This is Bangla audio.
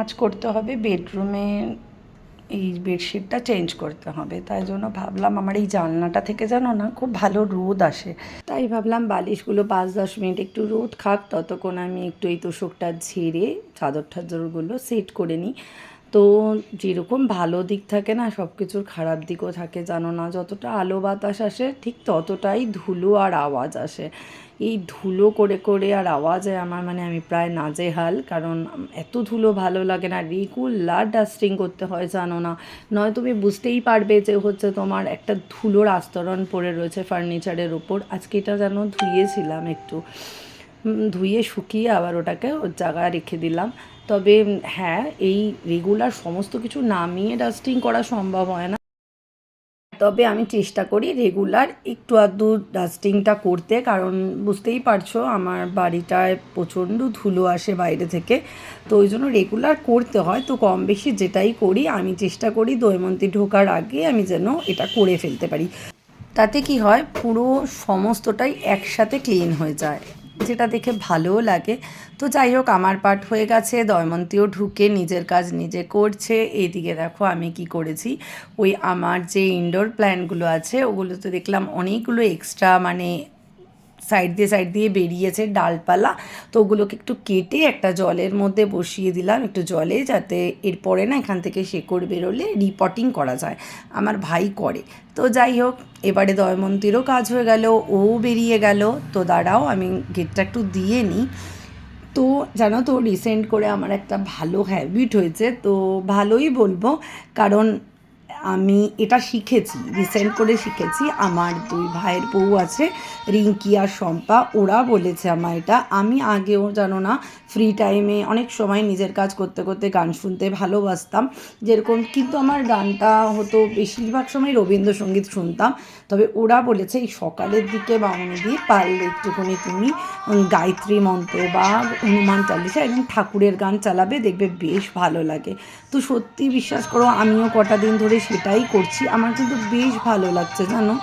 আজ করতে হবে বেডরুমে এই বেডশিটটা চেঞ্জ করতে হবে। তাই জন্য ভাবলাম আমার এই জানলাটা থেকে যেন না খুব ভালো রোদ আসে। তাই ভাবলাম বালিশগুলো পাঁচ দশ মিনিট একটু রোদ খাক, ততক্ষণ আমি একটু এই তোষকটা ঝেড়ে চাদর ঠাদরগুলো সেট করে নিই। তো যেরকম ভালো দিক থাকে না সব কিছুর খারাপ দিকও থাকে, জানো না? যতটা আলো বাতাস আসে, ঠিক ততটাই ধুলো আর আওয়াজ আসে। এই ধুলো করে করে আর আওয়াজে আমার মানে আমি প্রায় নাজেহাল, কারণ এত ধুলো ভালো লাগে না, রেগুলার ডাস্টিং করতে হয়, জানো না? নয় তুমি বুঝতেই পারবে যে হচ্ছে তোমার একটা ধুলোর আস্তরণ পড়ে রয়েছে ফার্নিচারের ওপর আজকে এটা যেন ধুয়েছিলাম একটু। ধুয়ে, শুকিয়ে আবার ওটাকে ওর জায়গায় রেখে দিলাম। তবে হ্যাঁ এই রেগুলার সমস্ত কিছু নামিয়ে ডাস্টিং করা সম্ভব হয় না। তবে আমি চেষ্টা করি রেগুলার একটু আধটু ডাস্টিংটা করতে, কারণ বুঝতেই পারছ আমার বাড়িটায় প্রচণ্ড ধুলো আসে বাইরে থেকে। তো ওই জন্য রেগুলার করতে হয়। তো কম বেশি যেটাই করি, আমি চেষ্টা করি দৈমন্তি ঢোকার আগে আমি যেন এটা করে ফেলতে পারি। তাতে কি হয়, পুরো সমস্তটাই একসাথে ক্লিন হয়ে যায়। যেটা দেখে ভালোও লাগে। তো যাই হোক, আমার পাঠ হয়ে গেছে। দয়মন্তীও ঢুকে নিজের কাজ নিজে করছে। এইদিকে দেখো আমি কি করেছি। ওই আমার যে ইনডোর প্ল্যানগুলো আছে, ওগুলোতে দেখলাম অনেকগুলো এক্সট্রা মানে সাইড দিয়ে সাইড দিয়ে বেরিয়েছে ডালপালা। তো ওগুলোকে একটু কেটে একটা জলের মধ্যে বসিয়ে দিলাম একটু জলে যাতে এরপরে না এখান থেকে শেকড় বেরোলে রিপটিং করা যায়। আমার ভাই করে। তো যাই হোক, এবারে দয়মন্তীরও কাজ হয়ে গেল, ও বেরিয়ে গেল। তো দাঁড়াও, আমি গেটটা একটু দিয়ে নিই। তো জানো তো রিসেন্ট করে আমার একটা ভালো হ্যাবিট হয়েছে। তো ভালোই বলব, কারণ আমি এটা শিখেছি রিসেন্ট করে শিখেছি। আমার দুই ভাইয়ের বউ আছে, রিঙ্কি আর শম্পা। ওরা বলেছে আমার এটা। আমি আগেও জানো না ফ্রি টাইমে অনেক সময় নিজের কাজ করতে করতে গান শুনতে ভালোবাসতাম। যেরকম কিন্তু আমার গানটা হতো, বেশিরভাগ সময় রবীন্দ্রসঙ্গীত শুনতাম। তবে ওরা বলেছে, এই সকালের দিকে বামনি দিয়ে পারলে একটুখানি তুমি গায়ত্রী মন্ত্র বা হনুমান চালিসা এবং ঠাকুরের গান চালাবে, দেখবে বেশ ভালো লাগে। তো সত্যি বিশ্বাস করো, আমিও কটা দিন ধরে সেটাই করছি। আমার কিন্তু বেশ ভালো লাগছে জানো?